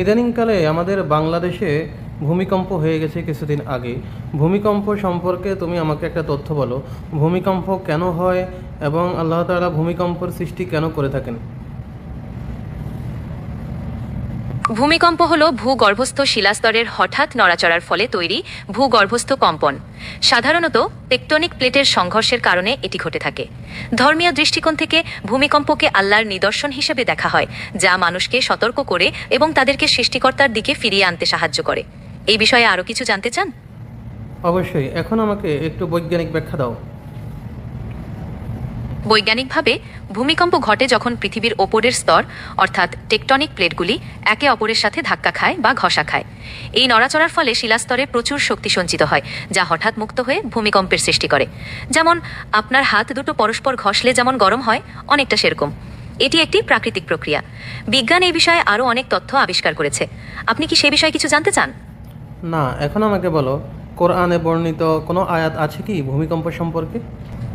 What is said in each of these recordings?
ইদানিংকালে আমাদের বাংলাদেশে ভূমিকম্প হয়ে গেছে কিছুদিন আগে। ভূমিকম্প সম্পর্কে তুমি আমাকে একটা তথ্য বলো। ভূমিকম্প কেন হয় এবং আল্লাহ তালা ভূমিকম্পর সৃষ্টি কেন করে থাকেন? ভূমিকম্প হল ভূগর্ভস্থ শিলাস্তরের হঠাৎ নড়াচড়ার ফলে তৈরি ভূগর্ভস্থ কম্পন। সাধারণত টেকটনিক প্লেটের সংঘর্ষের কারণে এটি ঘটে থাকে। ধর্মীয় দৃষ্টিকোণ থেকে ভূমিকম্পকে আল্লাহর নিদর্শন হিসেবে দেখা হয়, যা মানুষকে সতর্ক করে এবং তাদেরকে সৃষ্টিকর্তার দিকে ফিরিয়ে আনতে সাহায্য করে। এই বিষয়ে আরও কিছু জানতে চান? অবশ্যই। এখন আমাকে একটু বৈজ্ঞানিক ব্যাখ্যা দাও। বৈজ্ঞানিকভাবে ভূমিকম্প ঘটে যখন পৃথিবীর ওপরের স্তর, অর্থাৎ টেকটনিক প্লেটগুলি, একে অপরের সাথে ধাক্কা খায় বা ঘষা খায়। এই নড়াচড়ার ফলে শিলাস্তরে প্রচুর শক্তি সঞ্চিত হয়, যা হঠাৎ মুক্ত হয়ে ভূমিকম্পের সৃষ্টি করে। যেমন, আপনার হাত দুটো পরস্পর ঘষলে যেমন গরম হয়, অনেকটা সেরকম। এটি একটি প্রাকৃতিক প্রক্রিয়া। বিজ্ঞান এই বিষয়ে আরও অনেক তথ্য আবিষ্কার করেছে। আপনি কি সে বিষয়ে কিছু জানতে চান? না, এখন আমাকে বলো, কোরআনে বর্ণিত কোনো আয়াত আছে কি ভূমিকম্প সম্পর্কে?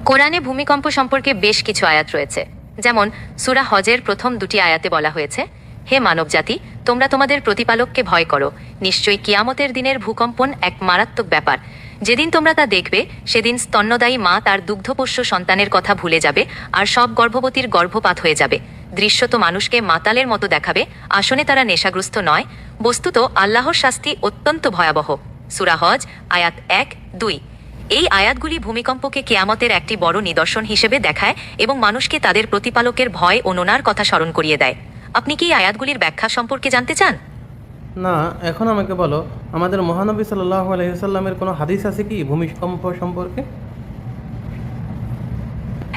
কোরআনে ভূমিকম্প সম্পর্কে বেশ কিছু আয়াত রয়েছে। যেমন, সুরা হজের প্রথম দুটি আয়াতে বলা হয়েছে, হে মানবজাতি, তোমরা তোমাদের প্রতিপালককে ভয় করো। নিশ্চয়ই কিয়ামতের দিনের ভূকম্পন এক মারাত্মক ব্যাপার। যেদিন তোমরা তা দেখবে, সেদিন স্তন্যদায়ী মা তার দুগ্ধপোষ্য সন্তানের কথা ভুলে যাবে আর সব গর্ভবতীর গর্ভপাত হয়ে যাবে। দৃশ্য তো মানুষকে মাতালের মতো দেখাবে, আসনে তারা নেশাগ্রস্ত নয়। বস্তুত আল্লাহর শাস্তি অত্যন্ত ভয়াবহ। সুরা হজ, আয়াত এক, দুই। এই আয়াতগুলি ভূমিকম্পকে কেয়ামতের একটি বড় নিদর্শন হিসেবে দেখায় এবং মানুষকে তাদের প্রতিপালকের ভয় ও নোনার কথা স্মরণ করিয়ে দেয়। আপনি কি আয়াতগুলির ব্যাখ্যা সম্পর্কে জানতে চান? না, এখন আমাকে বলো, আমাদের মহানবী সাল্লাহ আলহিসাল্লামের কোনো হাদিস আছে কি ভূমিকম্প সম্পর্কে?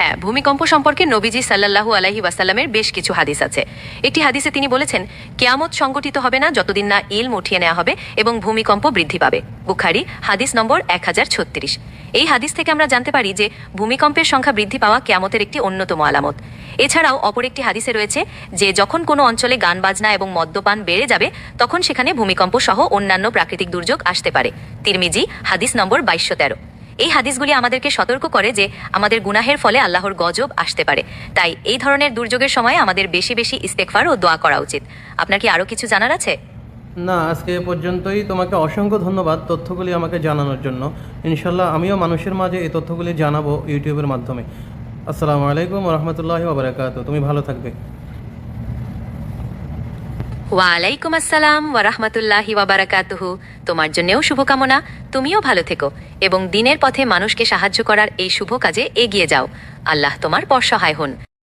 হ্যাঁ ভূমিকম্প সম্পর্কে নবীজি সাল্লাল্লাহু আলাইহি ওয়াসাল্লামের বেশ কিছু হাদিস আছে। একটি হাদিসে তিনি বলেছেন, কেয়ামত সংগঠিত হবে না যতদিন না ইলম উঠিয়ে নেওয়া হবে এবং ভূমিকম্প বৃদ্ধি পাবে। বুখারি, হাদিস নম্বর এক হাজার ছত্রিশ। এই হাদিস থেকে আমরা জানতে পারি যে, ভূমিকম্পের সংখ্যা বৃদ্ধি পাওয়া কেয়ামতের একটি অন্যতম আলামত। এছাড়াও অপর একটি হাদিসে রয়েছে যে, যখন কোনো অঞ্চলে গান বাজনা এবং মদ্যপান বেড়ে যাবে, তখন সেখানে ভূমিকম্প সহ অন্যান্য প্রাকৃতিক দুর্যোগ আসতে পারে। তিরমিজি, হাদিস নম্বর বাইশশো তেরো। এই হাদিসগুলি আমাদেরকে সতর্ক করে যে আমাদের গুনাহের ফলে আল্লাহর গজব আসতে পারে। তাই এই ধরনের দুর্যোগের সময় আমাদের বেশি বেশি ইস্তেকফার ও দোয়া করা উচিত। আপনার কি আরও কিছু জানার আছে? না, আজকে এ পর্যন্তই। তোমাকে অসংখ্য ধন্যবাদ তথ্যগুলি আমাকে জানানোর জন্য। ইনশাল্লাহ আমিও মানুষের মাঝে এই তথ্যগুলি জানাব ইউটিউবের মাধ্যমে। আসসালামু আলাইকুম রহমতুল্লাহ ওবরাকাত তুমি ভালো থাকবে। ওয়ালাইকুম আসসালাম ওয়ারাহমাতুল্লাহি ওয়াবারাকাতুহু। তোমার জন্যেও শুভকামনা, তুমিও ভালো থেকো এবং দিনের পথে মানুষকে সাহায্য করার এই শুভ কাজে এগিয়ে যাও। আল্লাহ তোমার পর সহায় হন।